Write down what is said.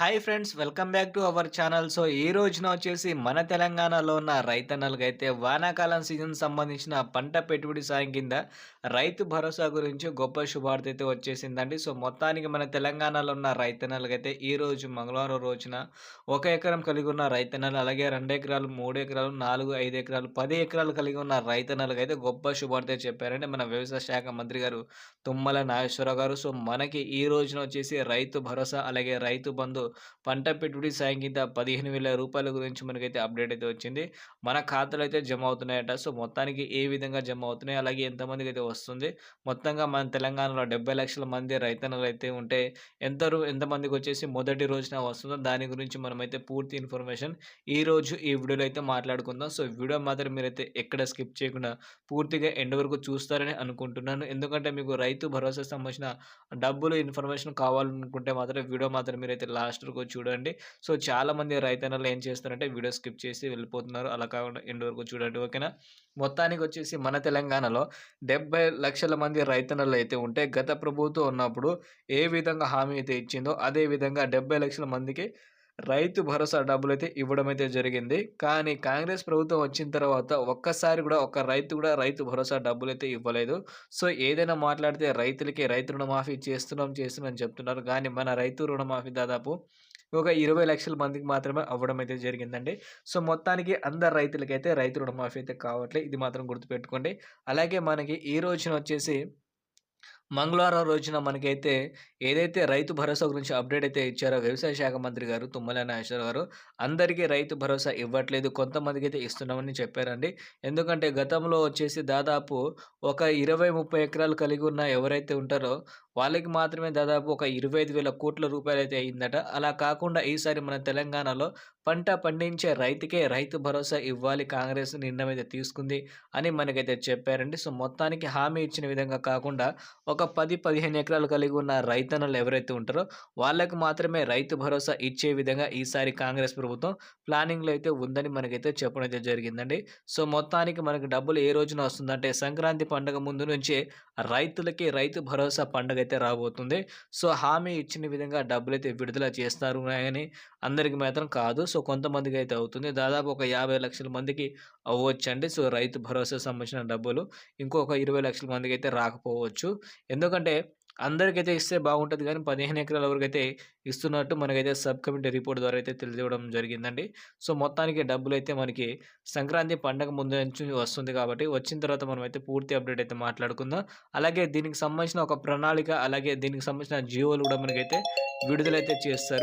Hi friends welcome back to our channel so ఈ రోజున వచ్చేసి మన తెలంగాణలో ఉన్న రైతన్నలకు అయితే వానాకాలం సీజన్ సంబంధించిన పంట పెట్టుబడి సాయం కింద రైతు భరోసా గురించి గొప్ప శుభార్త అయితే వచ్చేసిందండి. సో మొత్తానికి మన తెలంగాణలో ఉన్న రైతన్నలకు అయితే ఈ రోజు మంగళవారం రోజున ఒక ఎకరం కలిగి ఉన్న రైతన్నలు అలాగే రెండు ఎకరాలు మూడు ఎకరాలు నాలుగు ఐదు ఎకరాలు పది ఎకరాలు కలిగి ఉన్న రైతన్నలకు అయితే గొప్ప శుభార్త చెప్పారండి. మన వ్యవసాయ శాఖ మంత్రి గారు తుమ్మల నాగేశ్వరరావు గారు. సో మనకి ఈ రోజున వచ్చేసి రైతు భరోసా అలాగే రైతు బంధు పంట పెట్టుబడి సాయం కింద పదిహేను వేల రూపాయల గురించి మనకైతే అప్డేట్ అయితే వచ్చింది. మన ఖాతాలు అయితే జమ అవుతున్నాయట. సో మొత్తానికి ఏ విధంగా జమ అవుతున్నాయి? అలాగే ఎంతమందికి అయితే వస్తుంది? మొత్తంగా మన తెలంగాణలో డెబ్బై లక్షల మంది రైతన్నలు అయితే ఉంటే ఎంత ఎంతమందికి వచ్చేసి మొదటి రోజున వస్తుందో దాని గురించి మనమైతే పూర్తి ఇన్ఫర్మేషన్ ఈ రోజు ఈ వీడియోలో అయితే మాట్లాడుకుందాం. సో వీడియో మాత్రం మీరైతే ఎక్కడ స్కిప్ చేయకుండా పూర్తిగా ఎండ్ వరకు చూస్తారని అనుకుంటున్నాను. ఎందుకంటే మీకు రైతు భరోసా సంబంధించిన డబ్బులు ఇన్ఫర్మేషన్ కావాలనుకుంటే మాత్రం వీడియో మాత్రం మీరైతే లాస్ట్ లాస్ట్ వరకు చూడండి. సో చాలామంది రైతన్నలు ఏం చేస్తారంటే వీడియో స్కిప్ చేసి వెళ్ళిపోతున్నారు. అలా కాకుండా ఎండ్ వరకు చూడండి ఓకేనా? మొత్తానికి వచ్చేసి మన తెలంగాణలో డెబ్బై లక్షల మంది రైతన్నలు అయితే ఉంటే గత ప్రభుత్వం ఉన్నప్పుడు ఏ విధంగా హామీ అయితే ఇచ్చిందో అదే విధంగా డెబ్బై లక్షల మందికి రైతు భరోసా డబ్బులు అయితే ఇవ్వడం అయితే జరిగింది. కానీ కాంగ్రెస్ ప్రభుత్వం వచ్చిన తర్వాత ఒక్కసారి కూడా ఒక రైతు కూడా రైతు భరోసా డబ్బులు అయితే ఇవ్వలేదు. సో ఏదైనా మాట్లాడితే రైతులకి రైతు రుణమాఫీ చేస్తున్నాం చేస్తున్నాం చెప్తున్నారు. కానీ మన రైతు రుణమాఫీ దాదాపు ఒక ఇరవై లక్షల మందికి మాత్రమే అవ్వడం అయితే జరిగిందండి. సో మొత్తానికి అందరు రైతులకైతే రైతు రుణమాఫీ అయితే కావట్లేదు ఇది మాత్రం గుర్తుపెట్టుకోండి. అలాగే మనకి ఈ రోజున వచ్చేసి మంగళవారం రోజున మనకైతే ఏదైతే రైతు భరోసా గురించి అప్డేట్ అయితే ఇచ్చారో వ్యవసాయ శాఖ మంత్రి గారు తుమ్మల నాగేశ్వర గారు అందరికీ రైతు భరోసా ఇవ్వట్లేదు కొంతమందికి అయితే ఇస్తున్నామని చెప్పారండి. ఎందుకంటే గతంలో వచ్చేసి దాదాపు ఒక ఇరవై ముప్పై ఎకరాలు కలిగి ఉన్న ఎవరైతే ఉంటారో వాళ్ళకి మాత్రమే దాదాపు ఒక ఇరవై ఐదు వేల కోట్ల రూపాయలు అయితే అయిందట. అలా కాకుండా ఈసారి మన తెలంగాణలో పంట పండించే రైతుకే రైతు భరోసా ఇవ్వాలి కాంగ్రెస్ నిర్ణయం అయితే తీసుకుంది అని మనకైతే చెప్పారండి. సో మొత్తానికి హామీ ఇచ్చిన విధంగా కాకుండా ఒక ఒక పది పదిహేను ఎకరాలు కలిగి ఉన్న రైతన్నలు ఎవరైతే ఉంటారో వాళ్ళకి మాత్రమే రైతు భరోసా ఇచ్చే విధంగా ఈసారి కాంగ్రెస్ ప్రభుత్వం ప్లానింగ్లో అయితే ఉందని మనకైతే చెప్పడం అయితే జరిగిందండి. సో మొత్తానికి మనకి డబ్బులు ఏ రోజున వస్తుందంటే సంక్రాంతి పండుగ ముందు నుంచే రైతులకి రైతు భరోసా పండుగ అయితే రాబోతుంది. సో హామీ ఇచ్చిన విధంగా డబ్బులు అయితే విడుదల చేస్తారు కానీ అందరికి మాత్రం కాదు. సో కొంతమందికి అయితే అవుతుంది. దాదాపు ఒక యాభై లక్షల మందికి అవ్వచ్చండి. సో రైతు భరోసా సంబంధించిన డబ్బులు. ఇంకొక ఇరవై లక్షల మందికి అయితే రాకపోవచ్చు. ఎందుకంటే అందరికైతే ఇస్తే బాగుంటుంది కానీ పదిహేను ఎకరాల వరకు అయితే ఇస్తున్నట్టు మనకైతే సబ్ కమిటీ రిపోర్ట్ ద్వారా అయితే తెలియజేయడం జరిగిందండి. సో మొత్తానికి డబ్బులు అయితే మనకి సంక్రాంతి పండగ ముందు నుంచి వస్తుంది కాబట్టి వచ్చిన తర్వాత మనం అయితే పూర్తి అప్డేట్ అయితే మాట్లాడుకుందాం. అలాగే దీనికి సంబంధించిన ఒక ప్రణాళిక అలాగే దీనికి సంబంధించిన జియోలు కూడా మనకైతే విడుదలైతే చేస్తారు.